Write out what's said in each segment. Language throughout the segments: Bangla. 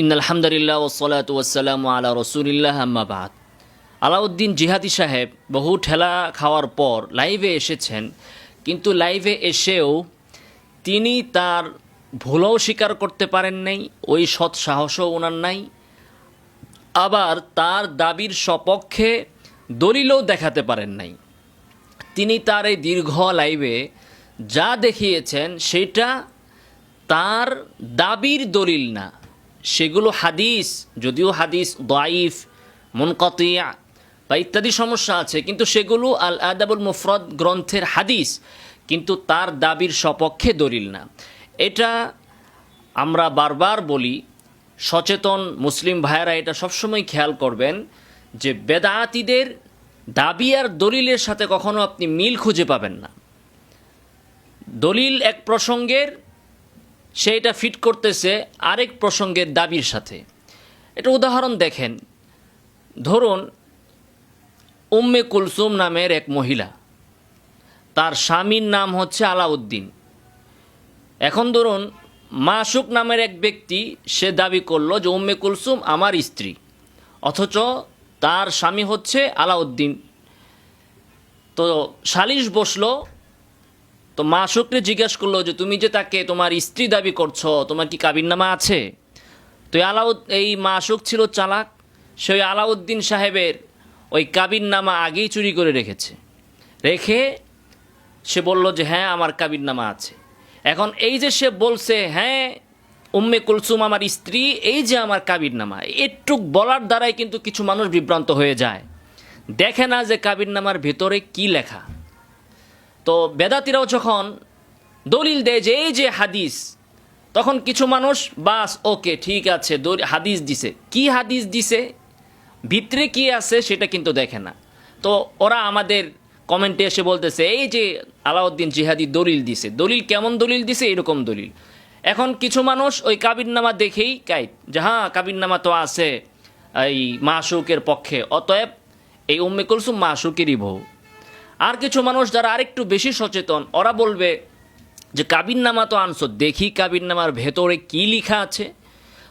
ইন ওসলাত ওসালাম আলা রসুলিল্লাহ আম্মাবাদ আলাউদ্দিন জিহাদি সাহেব বহু ঠেলা খাওয়ার পর লাইভে এসেছেন, কিন্তু লাইভে এসেও তিনি তার ভুলও স্বীকার করতে পারেন নাই, ওই সৎ সাহসও ওনার নাই। আবার তার দাবির সপক্ষে দলিলও দেখাতে পারেন নাই। তিনি তার এই দীর্ঘ লাইভে যা দেখিয়েছেন সেটা তার দাবির দলিল না। সেগুলো হাদিস, যদিও হাদিস দাইফ মুনকতিয়া বা ইত্যাদি সমস্যা আছে, কিন্তু সেগুলো আল আদাবুল মুফরদ গ্রন্থের হাদিস, কিন্তু তার দাবির সপক্ষে দলিল না। এটা আমরা বারবার বলি, সচেতন মুসলিম ভাইয়েরা এটা সবসময় খেয়াল করবেন, যে বেদাতিদের দাবি আর দলিলের সাথে কখনো আপনি মিল খুঁজে পাবেন না। দলিল এক প্রসঙ্গের সে এটা ফিট করতেছে আরেক প্রসঙ্গের দাবির সাথে। এটা উদাহরণ দেখেন। ধরুন, উম্মে কুলসুম নামের এক মহিলা। তার স্বামীর নাম হচ্ছে আলাউদ্দিন। এখন ধরুন, মাসুক নামের এক ব্যক্তি সে দাবি করল যে উম্মে কুলসুম আমার স্ত্রী, অথচ তার স্বামী হচ্ছে আলাউদ্দিন। তো সালিশ বসল তো মাসুকরে জিজ্ঞাসা করল যে, তুমি যে তাকে তোমার স্ত্রী দাবি করছ, তোমার কি কাবিননামা আছে? তো আলাউদ, এই মাসুক ছিল চালাক। সে ওই আলাউদ্দিন সাহেবের ওই কাবিননামা আগেই চুরি করে রেখেছে। রেখে সে বলল যে হ্যাঁ আমার কাবিননামা আছে। এখন এই যে সে বলছে হ্যাঁ উম্মে কুলসুম আমার স্ত্রী, এই যে আমার কাবিরনামা এটুক বলার দ্বারাই কিন্তু কিছু মানুষ বিভ্রান্ত হয়ে যায়। দেখে না যে কাবিরনামার ভেতরে কি লেখা। তো বেদাতিরাও যখন দলিল দেয় যে এই যে হাদিস, তখন কিছু মানুষ, বাস, ওকে, ঠিক আছে হাদিস দিছে। কি হাদিস দিছে? ভিতরে কি আছে সেটা কিন্তু দেখে না। তো ওরা আমাদের কমেন্টে এসে বলতেছে, এই যে আলাউদ্দিন জিহাদি দলিল দিছে, দলিল কেমন দলিল দিছে? এরকম দলিল। এখন কিছু মানুষ ওই কাবিরনামা দেখেই কাইট, যে হ্যাঁ কাবিরনামা তো আছে এই মাসুকের পক্ষে। অতএব এই উম্মে কুলসুম মাসুকেরই বউ। আর কিছু মানুষ যারা আরেকটু বেশি সচেতন, ওরা বলবে যে কাবিননামা তো আনছো, দেখি কাবিননামার ভেতরে কি লেখা আছে।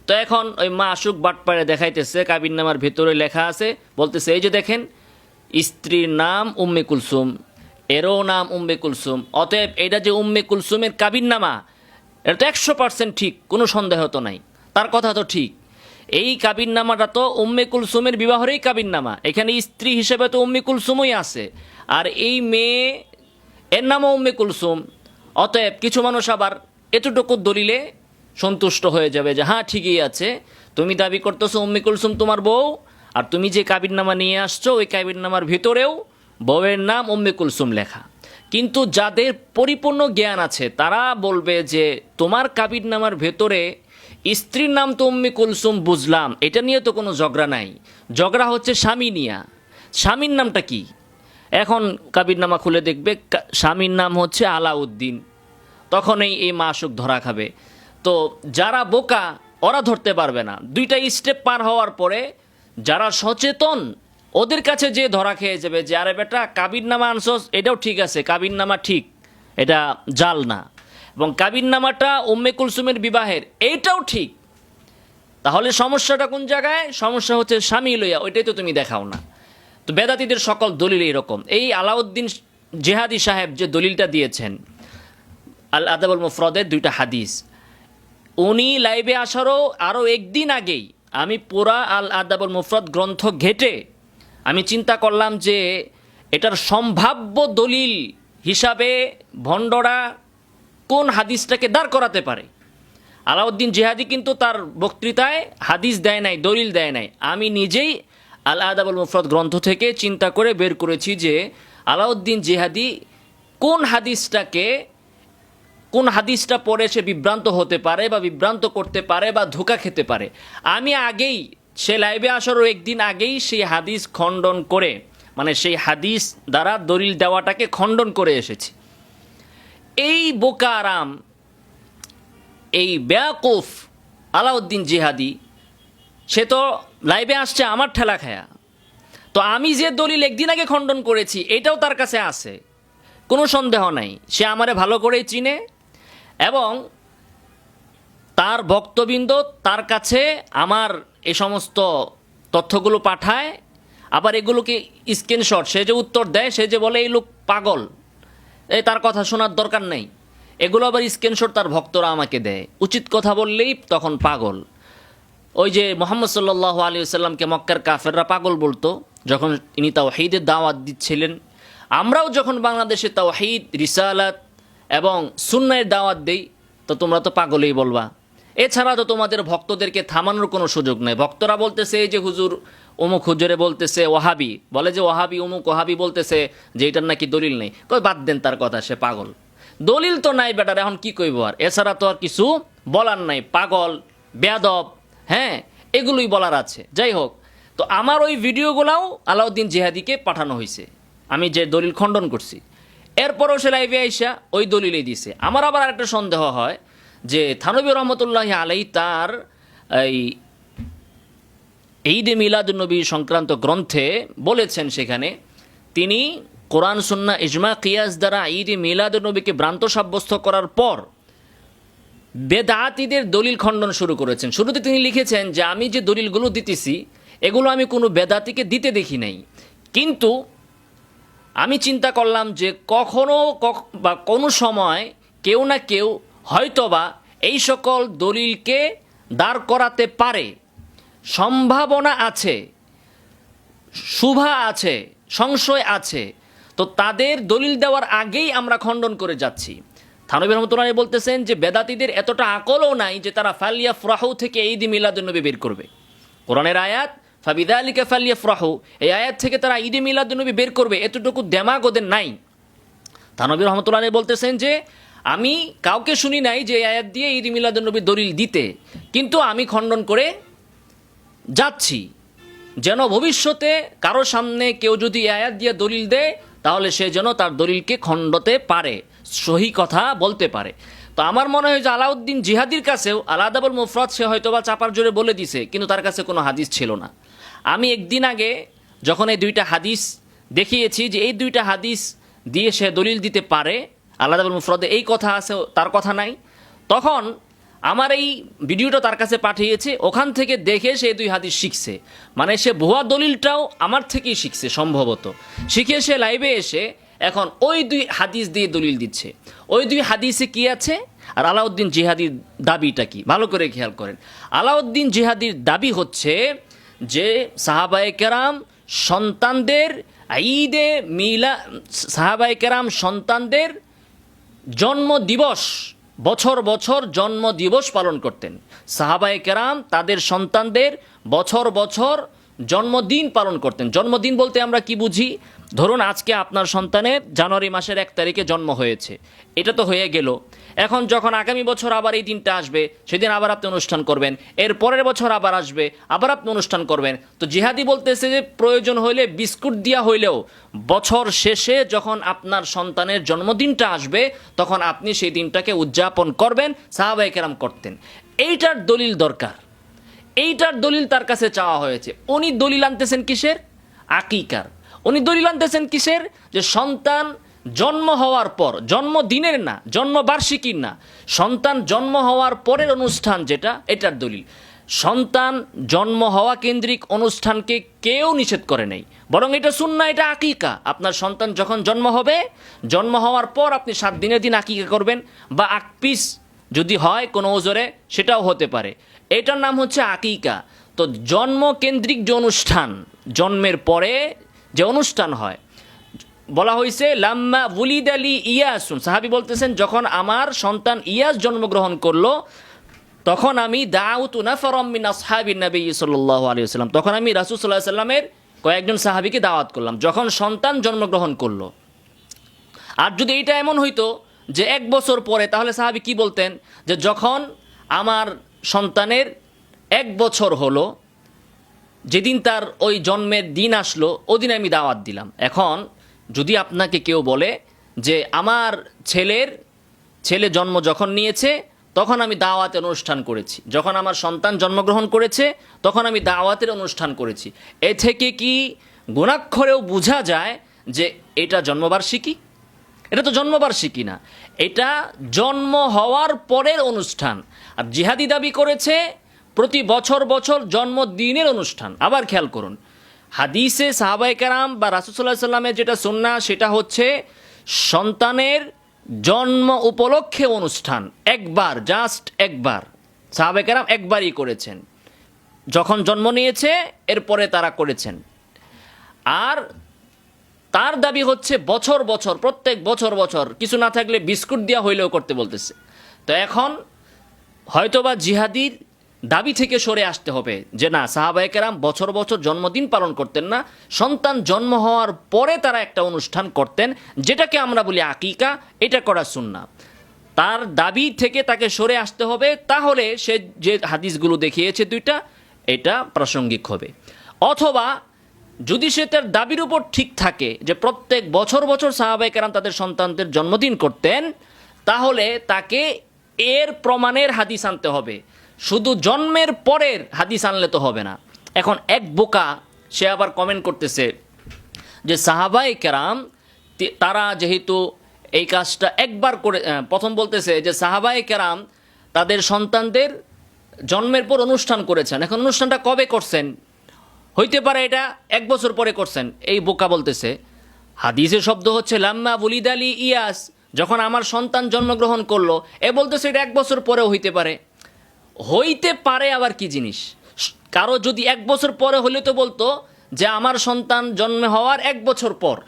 তো এখন ওই মা আশুক বাটপাড়ে দেখাইতেছে, কাবিননামার ভেতরে লেখা আছে, বলতেছে, এই যে দেখেন, স্ত্রীর নাম উম্মে কুলসুম, এরও নাম উম্মে কুলসুম, অতএব এটা যে উম্মে কুলসুমের কাবিননামা, এটা তো একশো পার্সেন্ট ঠিক, কোনো সন্দেহ তো নাই, তার কথা তো ঠিক। এই কাবিননামাটা তো উম্মে কুলসুমের বিবাহেরই কাবিননামা, এখানে স্ত্রী হিসেবে তো উম্মে কুলসুমই আছে আর এই মেয়ে, এর নামও উম্মে কুলসুম। অতএব কিছু মানুষ আবার এতটুকু দলিলে সন্তুষ্ট হয়ে যাবে যে হ্যাঁ ঠিকই আছে। তুমি দাবি করতেছো উম্মে কুলসুম তোমার বউ, আর তুমি যে কাবিরনামা নিয়ে আসছো, ওই কাবিরনামার ভিতরেও বউয়ের নাম উম্মে কুলসুম লেখা। কিন্তু যাদের পরিপূর্ণ জ্ঞান আছে, তারা বলবে যে, তোমার কাবিরনামার ভেতরে স্ত্রীর নাম তো উম্মে কুলসুম বুঝলাম। এটা নিয়ে তো কোনো ঝগড়া নাই। ঝগড়া হচ্ছে স্বামী নিয়া। স্বামীর নামটা কি? এখন কাবিরনামা খুলে দেখবে স্বামীর নাম হচ্ছে আলাউদ্দিন। তখনই এই মাসুক ধরা খাবে। তো যারা বোকা, ওরা ধরতে পারবে না। দুইটা স্টেপ পার হওয়ার পরে যারা সচেতন, ওদের কাছে যে ধরা খেয়ে যাবে যে, আরে বেটা, কাবিরনামা আনছস, এটাও ঠিক আছে, কাবিরনামা ঠিক, এটা জাল না। এবং কাবিরনামাটা উম্মে কুলসুমের বিবাহের, এইটাও ঠিক। তাহলে সমস্যাটা কোন জায়গায়? সমস্যা হচ্ছে স্বামী লইয়া, ওইটাই তো তুমি দেখাও না। তো বেদাতিদের সকল দলিল এরকম। এই আলাউদ্দিন জেহাদি সাহেব যে দলিলটা দিয়েছেন, আল আদাবুল মুফরদের দুইটা হাদিস। উনি লাইভে আসারও আরও একদিন আগেই আমি পুরা আল আদাবুল মুফরদ গ্রন্থ ঘেটে আমি চিন্তা করলাম যে এটার সম্ভাব্য দলিল হিসাবে ভণ্ডরা কোন হাদিসটাকে দাঁড় করাতে পারে। আলাউদ্দিন জেহাদি কিন্তু তার বক্তৃতায় হাদিস দেয় নাই, দলিল দেয় নাই। আমি নিজেই আল আদাবুল মুফরদ গ্রন্থ থেকে চিন্তা করে বের করেছি যে আলাউদ্দিন জেহাদি কোন হাদিসটাকে, কোন হাদিসটা পড়ে সে বিভ্রান্ত হতে পারে বা বিভ্রান্ত করতে পারে বা ধোকা খেতে পারে। আমি আগেই, সে লাইভে আসারও একদিন আগেই সেই হাদিস খণ্ডন করে মানে সেই হাদিস দ্বারা দলিল দেওয়াটাকে খণ্ডন করে এসেছি। এই বোকা আরাম এই বেয়াকুফ আলাউদ্দিন জিহাদি সে তো লাইভে আসছে, আমার ঠেলা খায়া। তো আমি যে দলিল একদিন আগে খণ্ডন করেছি, এটাও তার কাছে আছে। কোনো সন্দেহ নাই, সে আমারে ভালো করেই চিনে এবং তার ভক্তবৃন্দ তার কাছে আমার এ সমস্ত তথ্যগুলো পাঠায়, আবার এগুলোকে স্ক্রিনশট সে যে উত্তর দেয়, সে যে বলে, এই লোক পাগল। এই তার কথা শোনার দরকার নেই। এগুলো আবার স্ক্রিনশট তার ভক্তরা আমাকে দেয়। উচিত কথা বললেই তখন পাগল। ওই যে মোহাম্মদ সাল্লাহ আলী সাল্লামকে মক্কার কাফেররা পাগল বলতো, যখন তিনি তাওহিদের দাওয়াত দিচ্ছিলেন। আমরাও যখন বাংলাদেশে তাও তাওহিদ, রিসালাত এবং সুন্নায়ের দাওয়াত দেই, তো তোমরা তো পাগলেই বলবা। এছাড়া তো তোমাদের ভক্তদেরকে থামানোর কোনো সুযোগ নেই। ভক্তরা বলতেছে, এই যে হুজুর, অমুক হুজুরে বলতেছে ওহাবি বলে যে ওহাবি অমুক ওহাবি বলতেছে যে এটার নাকি দলিল নেই। কই বাদ দেন তার কথা, সে পাগল। দলিল তো নাই বেটার, এখন কি কইব আর? এছাড়া তো আর কিছু বলার নাই। পাগল, বেয়াদব হ্যাঁ এগুলোই বলার আছে। যাই হোক, তো আমার ওই ভিডিওগুলাও আলাউদ্দিন জিহাদিকে পাঠানো হয়েছে আমি যে দলিল খণ্ডন করছি। এরপরও সে লাইভে আইসা ওই দলিলেই দিছে। আমার আবার একটা সন্দেহ হয় যে থানবী রহমতুল্লাহ আলাই তার এই ঈদ মিলাদুন্নবী সংক্রান্ত গ্রন্থে বলেছেন সেখানে, তিনি কোরআন সুন্না ইজমা, কিয়াস দ্বারা ঈদ মিলাদুন্নবীকে ভ্রান্ত সাব্যস্ত করার পর বেদাতিদের দলিল খণ্ডন শুরু করেছেন। শুরুতে তিনি লিখেছেন যে, আমি যে দলিলগুলো দিতেছি, এগুলো আমি কোনো বেদাতিকে দিতে দেখি নাই। কিন্তু আমি চিন্তা করলাম যে, কখনো কখ- বা কোনো সময় কেউ না কেউ হয়তোবা এই সকল দলিলকে দাঁড় করাতে পারে। সম্ভাবনা আছে শুভা আছে, সংশয় আছে। তো তাদের দলিল দেওয়ার আগেই আমরা খণ্ডন করে যাচ্ছি। থানবী রহমতুল্লাহ বলতেছেন যে বেদাতিদের এতটা আকলও নাই যে তারা ফালিয়া ফ্রাহু থেকে ঈদ মিলাদুন্নবী বের করবে। কোরআনের আয়াত ফাবিদা আলিকা ফালিয়া ফ্রাহু এই আয়াত থেকে তারা ঈদ মিলাদুন্নবী বের করবে, এতটুকু দেমাগ ওদের নাই। থানবী রহমতুল্লাহ বলতেছেন যে, আমি কাউকে শুনি নাই যে আয়াত দিয়ে ঈদ মিলাদুন্নবী দলিল দিতে, কিন্তু আমি খণ্ডন করে যাচ্ছি। যেন ভবিষ্যতে কারও সামনে কেউ যদি আয়াত দিয়ে দলিল দেয়, তাহলে সে যেন তার দলিলকে খণ্ডতে পারে। সহি কথা বলতে পারে। তো আমার মনে হয় যে আলাউদ্দিন জিহাদির কাছেও আলাদাবুল মুফরাত সে হয়তোবা চাপার জোরে বলে দিছে, কিন্তু তার কাছে কোনো হাদিস ছিল না। আমি একদিন আগে যখন এই দুইটা হাদিস দেখিয়েছি যে এই দুইটা হাদিস দিয়ে সে দলিল দিতে পারে, আলাদাবুল মুফরদে এই কথা আছে, তার কথা নাই, তখন আমার এই ভিডিওটা তার কাছে পাঠিয়েছে, ওখান থেকে দেখে সে দুই হাদিস শিখছে। মানে সে ভুয়া দলিলটাও আমার থেকেই শিখছে সম্ভবত। শিখে সে লাইভে এসে এখন ওই দুই হাদিস দিয়ে দলিল দিচ্ছে। ওই দুই হাদিসে কি আছে? আর আলাউদ্দিন জিহাদির দাবিটা কি? ভালো করে খেয়াল করেন। আলাউদ্দিন জিহাদির দাবি হচ্ছে যে সাহাবায়ে কেরাম সন্তানদের ঈদে মিলা, সাহাবায়ে কেরাম সন্তানদের জন্ম দিবস, বছর বছর জন্ম দিবস পালন করতেন। সাহাবায়ে কেরাম তাদের সন্তানদের বছর বছর জন্মদিন পালন করতেন। জন্মদিন বলতে আমরা কি বুঝি? ধরুন আজকে আপনার সন্তানের জানুয়ারি মাসের এক তারিখে জন্ম হয়েছে। এটা তো হয়ে গেল। এখন যখন আগামী বছর আবার এই দিনটা আসবে, সেদিন আবার আপনি অনুষ্ঠান করবেন। এর পরের বছর আবার আসবে, আবার আপনি অনুষ্ঠান করবেন। তো জিহাদি বলতেছে যে, প্রয়োজন হইলে বিস্কুট দিয়া হইলেও বছর শেষে যখন আপনার সন্তানের জন্মদিনটা আসবে, তখন আপনি সেই দিনটাকে উদযাপন করবেন সাহাবাই কেরাম করতেন। এইটার দলিল দরকার। এইটার দলিল তার কাছে চাওয়া হয়েছে। উনি দলিল আনতেছেন কিসের? আকিকার। উনি দলিল আনতেছেন কিসের? যে সন্তান জন্ম হওয়ার পর জন্মদিনের না জন্মবার্ষিকীর না, সন্তান জন্ম হওয়ার পরের অনুষ্ঠান যেটা, এটার দলিল। সন্তান জন্ম হওয়া কেন্দ্রিক অনুষ্ঠানকে কেউ নিষেধ করে নেই। বরং এটা শুননা এটা আকিকা। আপনার সন্তান যখন জন্ম হবে, জন্ম হওয়ার পর আপনি সাত দিনের দিন আকিকা করবেন, বা আকপিস যদি হয় কোনো ওজরে, সেটাও হতে পারে। এটার নাম হচ্ছে আকিকা। তো জন্ম কেন্দ্রিক যে অনুষ্ঠান, জন্মের পরে যে অনুষ্ঠান হয়। বলা হয়েছে লাম্মা উলিদ আলী ইয়াসুন। সাহাবি বলতেছেন, যখন আমার সন্তান ইয়াস জন্মগ্রহণ করল, তখন আমি দাউত নাফরম মিন আসহাবিন নবী সাল্লাল্লাহু আলাইহি ওয়াসাল্লাম। তখন আমি রাসূল আলাইহি সাল্লামের কয়েকজন সাহাবীকে দাওয়াত করলাম, যখন সন্তান জন্মগ্রহণ করল। আর যদি এইটা এমন হইতো যে এক বছর পরে, তাহলে সাহাবি কি বলতেন? যে যখন আমার সন্তানের এক বছর হলো যেদিন তার ওই জন্মের দিন আসলো, ওদিন আমি দাওয়াত দিলাম। এখন যদি আপনাকে কেউ বলে যে, আমার ছেলের, ছেলে জন্ম যখন নিয়েছে, তখন আমি দাওয়াতের অনুষ্ঠান করেছি। যখন আমার সন্তান জন্মগ্রহণ করেছে, তখন আমি দাওয়াতের অনুষ্ঠান করেছি। এ থেকে কি গুণাক্ষরেও বোঝা যায় যে, এটা জন্মবার্ষিকী? এটা তো জন্মবার্ষিকী না। এটা জন্ম হওয়ার পরের অনুষ্ঠান। আর জিহাদি দাবি করেছে প্রতি বছর বছর জন্মদিনের অনুষ্ঠান। আবার খেয়াল করুন। হাদিসে সাহাবাই কারাম বা রাসুসাল্লাহ সাল্লামের যেটা সুন্না সেটা হচ্ছে সন্তানের জন্ম উপলক্ষে অনুষ্ঠান। একবার জাস্ট একবার। সাহাবাই কারাম একবারই করেছেন। যখন জন্ম নিয়েছে, এরপরে তারা করেছেন। আর তার দাবি হচ্ছে বছর বছর, প্রত্যেক বছর বছর কিছু না থাকলে বিস্কুট দেওয়া হইলেও করতে বলতেছে। তো এখন হয়তোবা জিহাদির দাবি থেকে সরে আসতে হবে যে না সাহাবাহিকেরাম বছর বছর জন্মদিন পালন করতেন না, সন্তান জন্ম হওয়ার পরে তারা একটা অনুষ্ঠান করতেন, যেটাকে আমরা বলি আকিকা, এটা করা শুননা তার দাবি থেকে তাকে সরে আসতে হবে, তাহলে সে যে হাদিসগুলো দেখিয়েছে দুইটা, এটা প্রাসঙ্গিক হবে। অথবা, যদি সে তার দাবির উপর ঠিক থাকে যে প্রত্যেক বছর বছর সাহাবাহিকেরাম তাদের সন্তানদের জন্মদিন করতেন, তাহলে তাকে এর প্রমাণের হাদিস আনতে হবে। শুধু জন্মের পরের হাদিস আনলে তো হবে না। এখন এক বোকা, সে আবার কমেন্ট করতেছে যে সাহাবাই কেরাম তারা যেহেতু এই কাজটা একবার করে প্রথম বলতেছে যে সাহাবাই কেরাম তাদের সন্তানদের জন্মের পর অনুষ্ঠান করেছেন। এখন অনুষ্ঠানটা কবে করছেন? হইতে পারে এটা এক বছর পরে করছেন। এই বোকা বলতেছে, হাদিসের শব্দ হচ্ছে, লাম্মা বুলিদ আলী ইয়াস যখন আমার সন্তান জন্মগ্রহণ করল। এ বলতেছে এটা এক বছর পরেও হইতে পারে। হইতে পারে আবার কি জিনিস? কারও যদি এক বছর পরে হলে তো বলতো যে আমার সন্তান জন্মে হওয়ার এক বছর পর।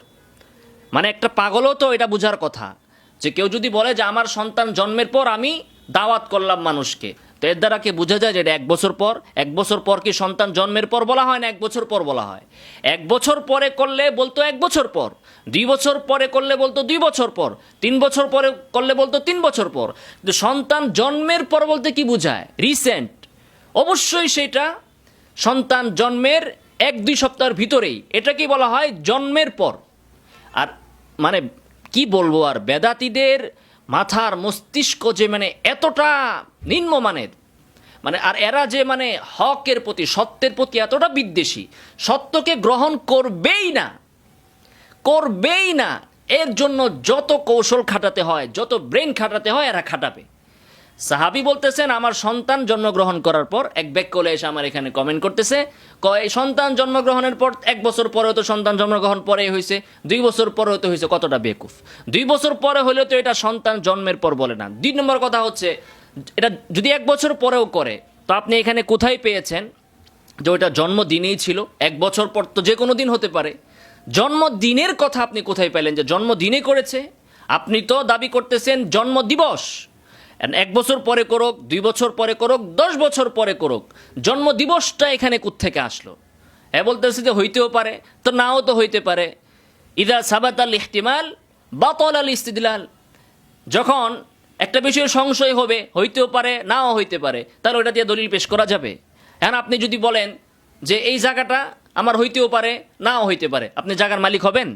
মানে একটা পাগলও তো এটা বোঝার কথা। যে কেউ যদি বলে যে আমার সন্তান জন্মের পর আমি দাওয়াত করলাম মানুষকে। তো এর দ্বারা কি বোঝা যায় যে এটা এক বছর পর? এক বছর পর কি সন্তান জন্মের পর বলা হয় না এক বছর পর বলা হয়? এক বছর পরে করলে বলতো এক বছর পর। দুই বছর পরে করলে বলতো দুই বছর পর। তিন বছর পরে করলে বলতো তিন বছর পর। সন্তান জন্মের পর বলতে কি বোঝায়? রিসেন্ট অবশ্যই সেটা সন্তান জন্মের এক দুই সপ্তাহের ভিতরেই। এটাকে বলা হয়? জন্মের পর। আর মানে কি বলব আর? বেদাতিদের মাথার মস্তিষ্ক যে মানে এতটা নিম্নমানের মানে আর এরা যে মানে হকের প্রতি, সত্যের প্রতি এতটা বিদ্বেষী, সত্যকে গ্রহণ করবেই না করবেই না। এর জন্য যত কৌশল খাটাতে হয়, যত ব্রেন খাটাতে হয়, এরা খাটাবে। সাহাবি বলতেছেন, আমার সন্তান জন্মগ্রহণ করার পর, এক ব্যক্তি এসে আমার এখানে কমেন্ট করতেছে, কয়, সন্তান জন্মগ্রহণের পর, এক বছর পরে তো সন্তান জন্মগ্রহণ পরে হয়েছে দুই বছর পরে হতে হয়েছে কতটা বেকুফ? দুই বছর পরে হলে তো এটা সন্তান জন্মের পর বলে না। দুই নম্বর কথা হচ্ছে, এটা যদি এক বছর পরেও করে, তো আপনি এখানে কোথায় পেয়েছেন যে ওইটা জন্মদিনেই ছিল? এক বছর পর তো যে কোনো দিন হতে পারে। জন্মদিনের কথা আপনি কোথায় পেলেন যে জন্মদিনে করেছে? আপনি তো দাবি করতেছেন জন্মদিবস। এক বছর পরে করুক, দুই বছর পরে করুক, দশ বছর পরে করুক জন্মদিবসটা এখানে কোত্থেকে আসলো? হ্যাঁ বলতেছে যে হইতেও পারে, তো নাও তো হইতে পারে। ইদা সাবাত আল ইহতিমাল বাতল আল ইস্তিদলাল। যখন একটা বিষয়ে সংশয় হবে, হইতেও পারে, নাও হইতে পারে তাহলে ওটা দিয়ে দলিল পেশ করা যাবে। এখন আপনি যদি বলেন যে এই জায়গাটা আমার হইতেও পারে, নাও হইতে পারে, আপনি জায়গার মালিক হবেন?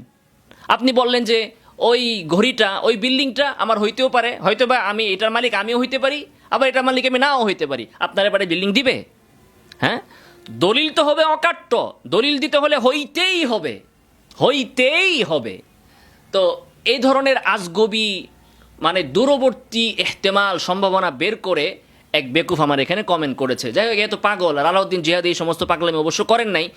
আপনি বললেন যে ওই ঘড়িটা, ওই বিল্ডিংটা আমার হইতেও পারে। হয়তো বা আমি এটার মালিক আমিও হইতে পারি, আবার এটার মালিক আমি নাও হইতে পারি। আপনার এবারে বিল্ডিং দিবে? হ্যাঁ? দলিল তো হবে অকাট্য। দলিল দিতে হলে হইতেই হবে। হইতেই হবে। তো এই ধরনের আজগবি মানে দূরবর্তী এহতেমাল সম্ভাবনা বের করে এক বেকুফ আমার এখানে কমেন্ট করেছে। যাই হোক, এ তো পাগল। আর আলাউদ্দিন জিহাদি এই সমস্ত পাগলামি অবশ্য করেন নাই।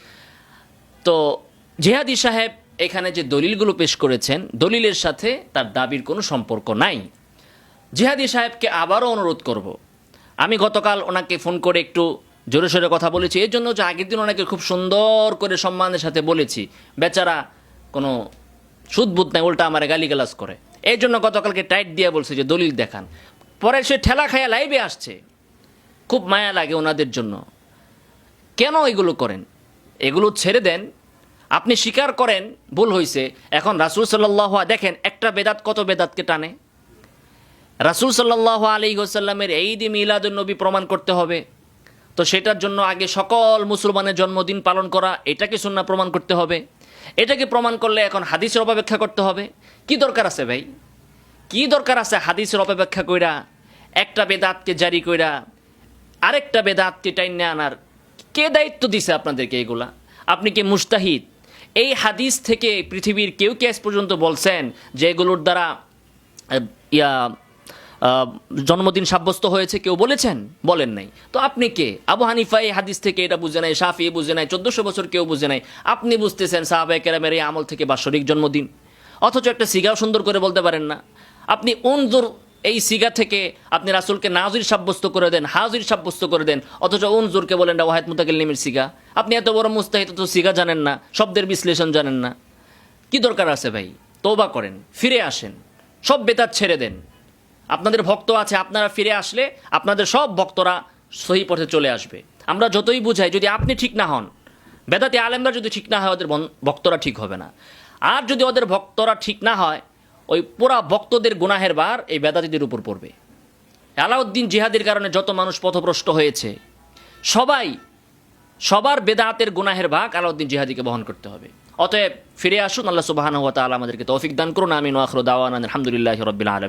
তো জেহাদি সাহেব এখানে যে দলিলগুলো পেশ করেছেন, দলিলের সাথে তার দাবির কোনো সম্পর্ক নাই। জিহাদি সাহেবকে আবারও অনুরোধ করব। আমি গতকাল ওনাকে ফোন করে একটু জোরে সোরে কথা বলেছি। এর জন্য যে আগের দিন ওনাকে খুব সুন্দর করে সম্মানের সাথে বলেছি। বেচারা কোনো সুদবুদ নাই, উল্টা আমার গালিগালাজ করে। এই জন্য গতকালকে টাইট দিয়ে বলছে যে দলিল দেখান। পরে সে ঠেলা খায়া লাইভে আসছে। খুব মায়া লাগে ওনাদের জন্য। কেন এগুলো করেন? এগুলো ছেড়ে দেন। আপনি স্বীকার করেন, ভুল হয়েছে এখন রাসুল সাল্লাহ দেখেন, একটা বেদাত কত বেদাতকে টানে? রাসুল সাল্লাহ আলী হোসাল্লামের মিলাদুল নবী প্রমাণ করতে হবে। তো সেটার জন্য আগে সকল মুসলমানের জন্মদিন পালন করা, এটাকে সুন্না প্রমাণ করতে হবে। এটাকে প্রমাণ করলে এখন হাদিসের অপেক্ষা করতে হবে। কি দরকার আছে ভাই? কি দরকার আছে হাদিসের অপেক্ষা কইরা? একটা বেদাতকে জারি কইরা আরেকটা বেদাতকে টাইনে আনার। কে দায়িত্ব দিছে আপনাদেরকে এগুলা? আপনি কি মুস্তাহিদ? এই হাদিস থেকে পৃথিবীর কেউ কে পর্যন্ত বলছেন যে এগুলোর দ্বারা ইয়া জন্মদিন সাব্যস্ত হয়েছে কেউ বলেছেন? বলেন নাই। তো আপনি কে? আবু হানিফা এই হাদিস থেকে এটা বুঝে নাই শাফি বুঝে নাই চোদ্দশো বছর কেউ বুঝে নাই আপনি বুঝতেছেন সাহাবাই কেরামের এই আমল থেকে বাৎসরিক জন্মদিন। অথচ একটা সিগাও সুন্দর করে বলতে পারেন না। আপনি উনজুর এই সিগা থেকে আপনি রাসুলকে নাজির সাব্যস্ত করে দেন, হাজির সাব্যস্ত করে দেন। অথচ উনজুরকে বলেন না ওয়াহেদ মুতাকিল্লিমের সিগা। আপনি এত বড় মুস্তাহিদ তো সিগা জানেন না, শব্দের বিশ্লেষণ জানেন না। কি দরকার আছে ভাই? তৌবা করেন, ফিরে আসেন, সব বেতার ছেড়ে দেন। আপনাদের ভক্ত আছে, আপনারা ফিরে আসলে আপনাদের সব ভক্তরা সহি পথে চলে আসবে। আমরা যতই বুঝাই, যদি আপনি ঠিক না হন, বেদাতি আলেমরা যদি ঠিক না হয়, ওদের ভক্তরা ঠিক হবে না। আর যদি ওদের ভক্তরা ঠিক না হয় ওই পুরা ভক্তদের গুনাহের বার এই বেদাতিদের উপর পড়বে। আলাউদ্দিন জিহাদের কারণে যত মানুষ পথভ্রষ্ট হয়েছে, সবাই, সবার বেদাতের গুনাহের ভাগ আলাউদ্দিন জিহাদিকে বহন করতে হবে। অতএব ফিরে আসুন, আল্লাহ সুবাহান ওয়া আমাদেরকে তৌফিক দান করুন, আমিন ওয়াখরু দাওয়ান আলহামদুলিল্লাহি রাব্বিল আলামিন।